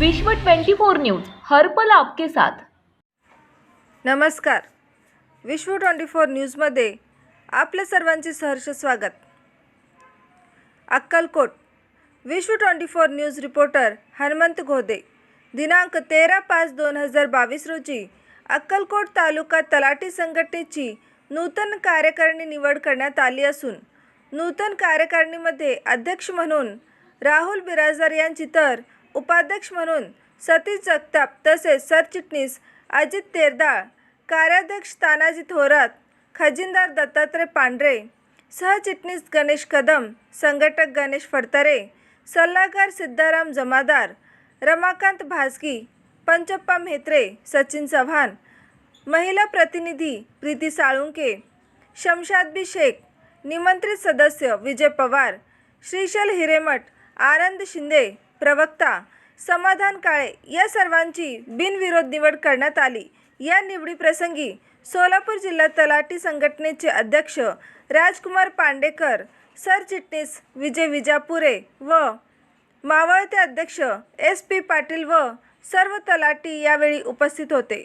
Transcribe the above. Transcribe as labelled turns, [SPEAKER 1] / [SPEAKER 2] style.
[SPEAKER 1] विश्व 24 न्यूज हर पल आपके साथ.
[SPEAKER 2] नमस्कार. विश्व ट्वेंटी फोर न्यूजमध्ये आपल्या सर्वांचे सहर्ष स्वागत. अक्कलकोट विश्व twenty four news reporter Hanumant Ghode दिनांक तेरा पाच दोन हजार बावीस रोजी अक्कलकोट तालुका तलाठी संघटनेची नूतन कार्यकारिणी निवड करण्यात आली असून नूतन कार्यकारिणीमध्ये अध्यक्ष म्हणून राहुल बिराजदार यांची तर उपाध्यक्ष म्हणून सतीश जगताप तसेच सरचिटणीस अजित तेरदाळ कार्याध्यक्ष तानाजी थोरात खजिनदार दत्तात्रय पांढरे सहचिटणीस गणेश कदम संघटक गणेश फडतरे सल्लागार सिद्धाराम जमादार रमाकांत भासगी पंचप्पा म्हेत्रे सचिन चव्हाण महिला प्रतिनिधी प्रीती साळुंके शमशादबी शेख निमंत्रित सदस्य विजय पवार श्रीशल हिरेमठ आनंद शिंदे प्रवक्ता समाधान काळे या सर्वांची बिनविरोध निवड करण्यात आली. या निवडीप्रसंगी सोलापूर जिल्हा तलाठी संघटनेचे अध्यक्ष राजकुमार पांडेकर सरचिटणीस विजय विजापुरे व मावळते अध्यक्ष एस पी पाटील व सर्व तलाठी यावेळी उपस्थित होते.